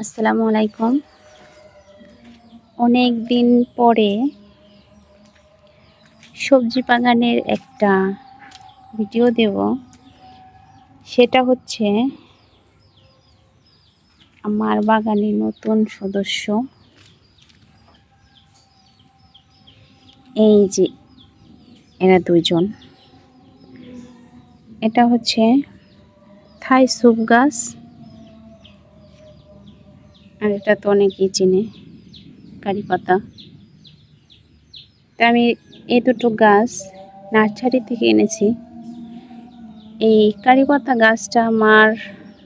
আসসালামু আলাইকুম। অনেক দিন পরে সবজি বাগানের একটা ভিডিও দেব। সেটা হচ্ছে আমার বাগানে নতুন সদস্য। এই যে এরা দুইজন। এটা হচ্ছে থাই সুপ গাছ। আর এটা তো অনেকেই চিনে, কারি পাতা। তা আমি এই দুটো গাছ নার্সারি থেকে এনেছি। এই কারি পাতা গাছটা আমার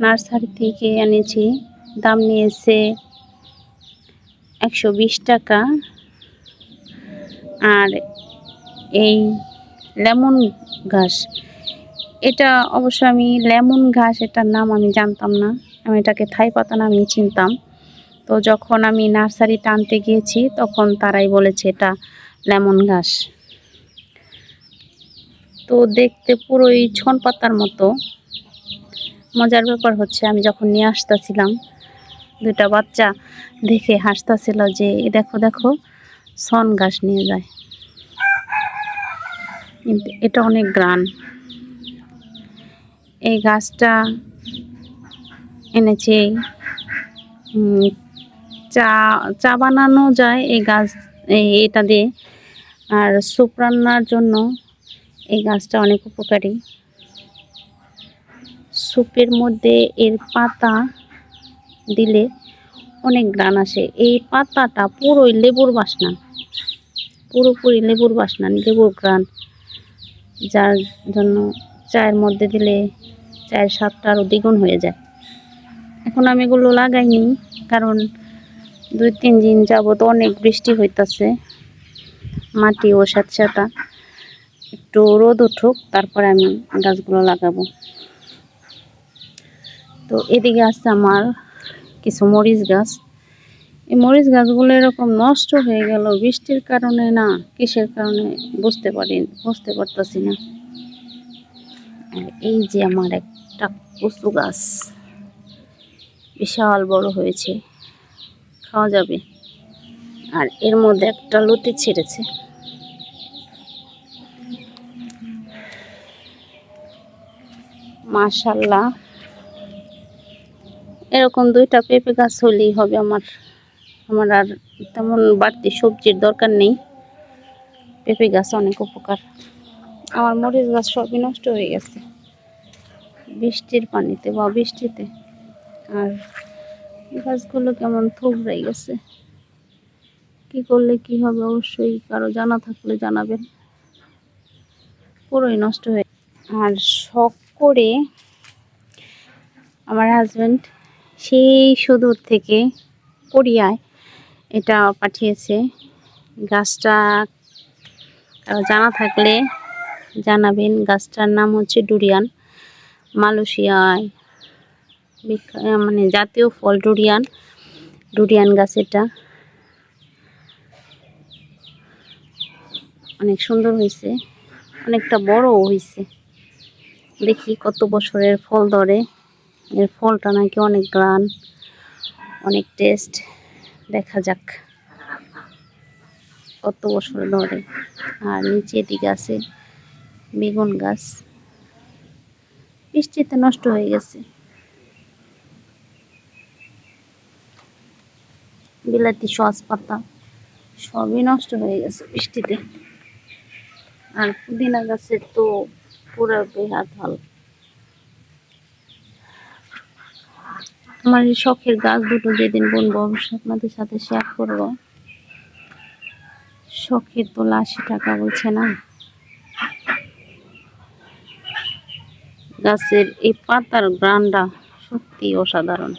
নার্সারি থেকে এনেছি, দাম নিয়েছে একশো বিশ টাকা। আর এই লেমন ঘাস, এটা অবশ্য আমি লেমন ঘাস, এটার নাম আমি জানতাম না। আমি এটাকে থাই পাতা নামেই চিনতাম। তো যখন আমি নার্সারি টানতে গিয়েছি, তখন তারাই বলেছে এটা লেমন ঘাস। তো দেখতে পুরোই ছন পাতার মতো। মজার ব্যাপার হচ্ছে আমি যখন নিয়ে আসতেছিলাম দুটা বাচ্চা দেখে হাসতেছিল যে দেখো দেখো সন ঘাস নিয়ে যায়। কিন্তু এটা অনেক গ্রান। এই গাছটা এনেছে চা চা বানানো যায় এই গাছ এটা দিয়ে। আর স্যুপ রান্নার জন্য এই গাছটা অনেক উপকারী। স্যুপের মধ্যে এর পাতা দিলে অনেক গ্রান আসে। এই পাতাটা পুরোই লেবুর বাসনা। পুরোপুরি লেবুর বাসনা, লেবুর গ্রান যার জন্য চায়ের মধ্যে দিলে চায়ের স্বাদটা আরও দ্বিগুণ হয়ে যায়। এখন আমি এগুলো লাগাইনি, কারণ দুই, তিন দিন যাবত অনেক বৃষ্টি হইতাছে। মাটি ও সাথে একটু রোদ উঠুক, তারপরে আমি গাছগুলো লাগাবো। তো এদিকে আছে আমার কিছু মরিচ গাছ। এই মরিচ গাছগুলো এরকম নষ্ট হয়ে গেল, বৃষ্টির কারণে না, কিসের কারণে বুঝতে পারি, বুঝতে পারতেছি না। এই যে আমার একটা কচু গাছ, বিশাল বড় হয়েছে। খাওয়া যাবে। আর এর মধ্যে একটা লতি ছেড়েছে। মাশাল্লাহ। এরকম দুইটা পেঁপে গাছ হলেই হবে আমার। আমার আর তেমন বাড়তি সবজির দরকার নেই। পেঁপে গাছ অনেক উপকার। আমার মরিচ গাছ সবই নষ্ট হয়ে গেছে। বৃষ্টির পানিতে বা বৃষ্টিতে। আর গাছগুলো কেমন থুবড়াই গেছে? কি করলে কি হবে অবশ্যই কারও জানা থাকলে জানাবেন। পুরোই নষ্ট হয়ে আর শখ করে আমার হাজব্যান্ড সেই সুদূর থেকে কোরিয়ায় এটা পাঠিয়েছে। গাছটা কারও জানা থাকলে জানাবেন। গাছটার নাম হচ্ছে ডুরিয়ান, মালয়েশিয়ায় মানে জাতীয় ফল ডুরিয়ান ডুরিয়ান গাছ এটা। অনেক সুন্দর হয়েছে অনেকটা বড়ও হয়েছে দেখি কত বছরের ফল ধরে। এর ফলটা নাকি অনেক গ্রান, অনেক টেস্ট। দেখা যাক কত বছর ধরে। আর নিচে দিকে আছে বেগুন গাছ। বৃষ্টিতে নষ্ট হয়ে গেছে। বিলাতি সস পাতা? সবই নষ্ট হয়ে গেছে বৃষ্টিতে। আর পুদিনা গাছের তো পুরো বেহাত হাল। আমার এই শখের গাছ দুটো যেদিন বুনবো, অবশ্যই আপনাদের সাথে শেয়ার করব। শখের তোলা আশি টাকা বলছে না। গাছের এই পাতার গ্রানটা সত্যি অসাধারণ।